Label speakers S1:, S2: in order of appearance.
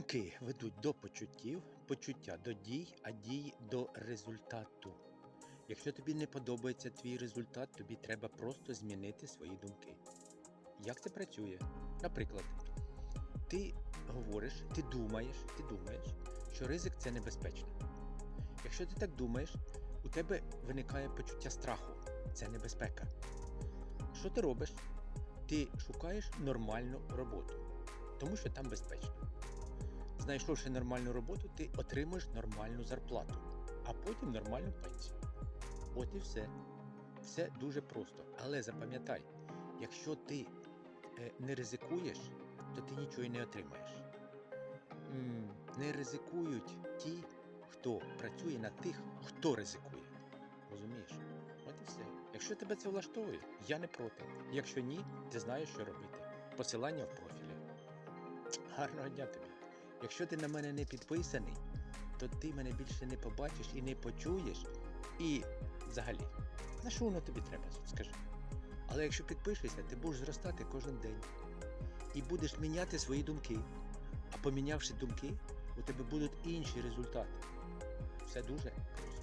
S1: Думки ведуть до почуттів, почуття до дій, а дії до результату. Якщо тобі не подобається твій результат, тобі треба просто змінити свої думки. Як це працює? Наприклад, ти говориш, ти думаєш, ти думаєш, що ризик це небезпечно. Якщо ти так думаєш, у тебе виникає почуття страху, це небезпека. Що ти робиш? Ти шукаєш нормальну роботу, тому що там безпечно. Знайшовши нормальну роботу, ти отримуєш нормальну зарплату, а потім нормальну пенсію. От і все. Все дуже просто. Але запам'ятай, якщо ти е, не ризикуєш, то ти нічого й не отримаєш. Не ризикують ті, хто працює на тих, хто ризикує. Розумієш? От і все. Якщо тебе це влаштовує, я не проти. Якщо ні, ти знаєш, що робити. Посилання в профілі. Гарного дня тобі. Якщо ти на мене не підписаний, то ти мене більше не побачиш і не почуєш. І взагалі, на що воно тобі треба, скажи. Але якщо підпишешся, ти будеш зростати кожен день і будеш міняти свої думки. А помінявши думки, у тебе будуть інші результати. Все дуже просто.